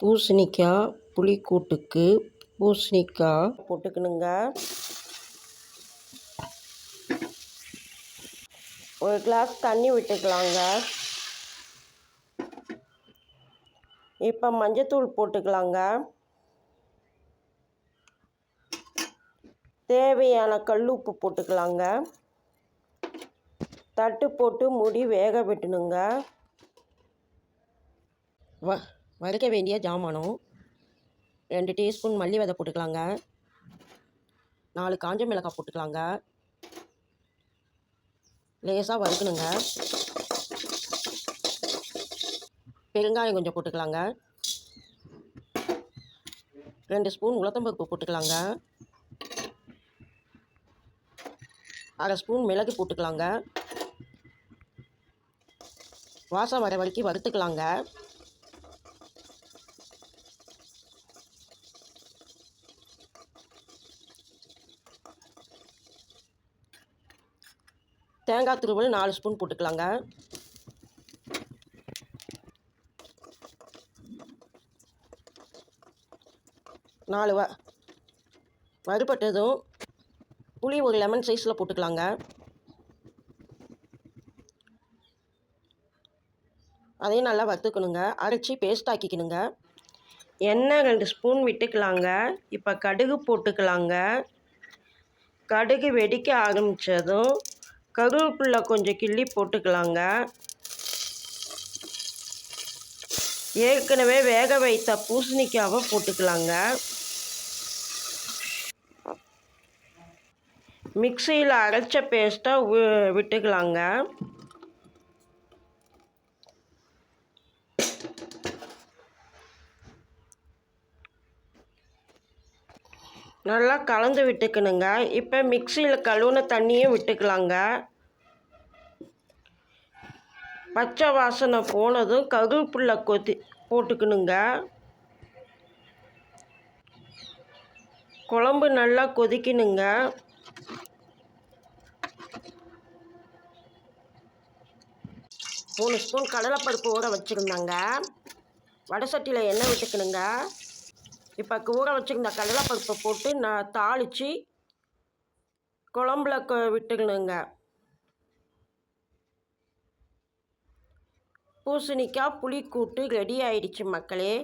பூசணிக்காய் புளிக்கூட்டுக்கு பூசணிக்காய் போட்டுக்கணுங்க. ஒரு கிளாஸ் தண்ணி விட்டுக்கலாங்க. இப்போ மஞ்சத்தூள் போட்டுக்கலாங்க. தேவையான கல் உப்பு போட்டுக்கலாங்க. தட்டு போட்டு முடி வேக விட்டணுங்க. வ. வறுக்க வேண்டிய ஜாமானம் ரெண்டு டீஸ்பூன் மல்லி விதை போட்டுக்கலாங்க. நாலு காஞ்ச மிளகாய் போட்டுக்கலாங்க. லேசாக வறுக்கணுங்க. பெருங்காயம் கொஞ்சம் போட்டுக்கலாங்க. ரெண்டு ஸ்பூன் உளுத்தம்பருப்பு போட்டுக்கலாங்க. அரை ஸ்பூன் மிளகு போட்டுக்கலாங்க. வாசம் வர வரைக்கும் வறுத்துக்கலாங்க. தேங்காய் துருவல் நாலு ஸ்பூன் போட்டுக்கலாங்க. நாலு வ வறுபட்டதும் புளி ஒரு லெமன் சைஸில் போட்டுக்கலாங்க. அதையும் நல்லா வறுத்துக்கணுங்க. அரைச்சி பேஸ்ட் ஆக்கிக்கணுங்க. எண்ணெய் ரெண்டு ஸ்பூன் விட்டுக்கலாங்க. இப்போ கடுகு போட்டுக்கலாங்க. கடுகு வெடிக்க ஆரம்பித்ததும் கருவேப்பிலை கொஞ்சம் கிள்ளி போட்டுக்கலாங்க. ஏற்கனவே வேக வைத்த பூசணிக்காவை போட்டுக்கலாங்க. மிக்சியில் அரைச்ச பேஸ்ட்டை விட்டுக்கலாங்க. நல்லா கலந்து விட்டுக்கணுங்க. இப்போ மிக்சியில் கழுவுன தண்ணியும் விட்டுக்கலாங்க. பச்சை வாசனை போனதும் கருவேப்பில்லை கொத்தி போட்டுக்கணுங்க. குழம்பு நல்லா கொதிக்கணுங்க. மூணு ஸ்பூன் கடலைப்பருப்பு ஊற வச்சுருந்தாங்க. வடை சட்டியில் எண்ணெய் விட்டுக்கணுங்க. இப்போ ஊற வச்சுருந்த கடலைப்பருப்பை போட்டு நான் தாளித்து குழம்புல கொ விட்டுக்கணுங்க. பூசணிக்காய் புளிக்கூட்டு ரெடி ஆயிடுச்சு மக்களே.